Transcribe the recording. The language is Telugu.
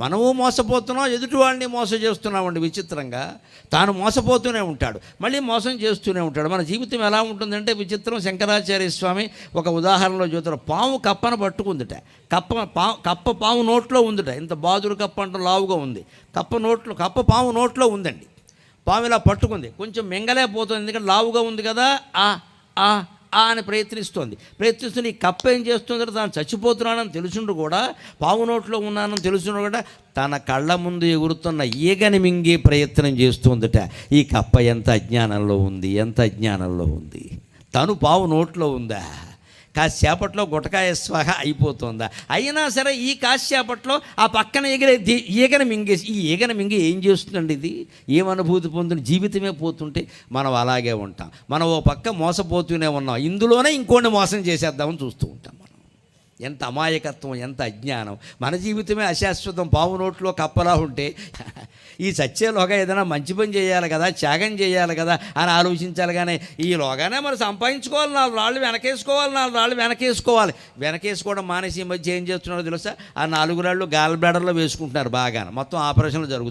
మనము మోసపోతున్నాం ఎదుటివాడిని మోసం చేస్తున్నామండి విచిత్రంగా. తాను మోసపోతూనే ఉంటాడు. మళ్ళీ మోసం చేస్తూనే ఉంటాడు. మన జీవితం ఎలా ఉంటుందంటే విచిత్రం. శంకరాచార్య స్వామి ఒక ఉదాహరణలో చూస్తారు పాము కప్పను పట్టుకుందిట. కప్ప పా కప్ప పాము నోట్లో ఉందిట. ఇంత బాదురు కప్ప అంటే లావుగా ఉంది. కప్ప నోట్లో కప్ప పాము నోట్లో ఉందండి. పాము ఇలా పట్టుకుంది. కొంచెం మింగలేకపోతుంది. ఎందుకంటే లావుగా ఉంది కదా. ఆ ఆ అని ప్రయత్నిస్తోంది. ప్రయత్నిస్తుంది ఈ కప్ప ఏం చేస్తుందంటే తాను చచ్చిపోతున్నానని తెలుసుండు కూడా పావు నోట్లో ఉన్నానని తెలుసుండు కూడా తన కళ్ళ ముందు ఎగురుతున్న ఈగని మింగే ప్రయత్నం చేస్తుందట. ఈ కప్ప ఎంత అజ్ఞానంలో ఉంది ఎంత అజ్ఞానంలో ఉంది. తను పావు నోట్లో ఉందా? కాసేపట్లో గుటకాయ స్వాహ అయిపోతుందా? అయినా సరే ఈ కాసేపట్లో ఆ పక్కన ఎగిరే ఈగన మింగేసి ఈ ఈగన మింగి ఏం చేస్తుందండి ఇది? ఏం అనుభూతి పొందుతుంది? జీవితమే పోతుంటే మనం అలాగే ఉంటాం. మనం ఓ పక్క మోసపోతూనే ఉన్నాం. ఇందులోనే ఇంకోటి మోసం చేసేద్దామని చూస్తూ ఉంటాం. ఎంత అమాయకత్వం ఎంత అజ్ఞానం. మన జీవితమే అశాశ్వతం. పావు నోట్లో కప్పలా ఉంటే ఈ సత్యలోగా ఏదైనా మంచి పని చేయాలి కదా త్యాగం చేయాలి కదా అని ఆలోచించాలి కానీ ఈలోగానే మనం సంపాదించుకోవాలి నాలుగు రాళ్ళు వెనకేసుకోవాలి నాలుగు రాళ్ళు వెనకేసుకోవాలి. వెనకేసుకోవడం మానేసి ఈ మధ్య ఏం చేస్తున్నారో తెలుసా? ఆ నాలుగు రాళ్ళు గాల్ బ్లాడర్లో వేసుకుంటున్నారు బాగా మొత్తం ఆపరేషన్లు జరుగుతుంది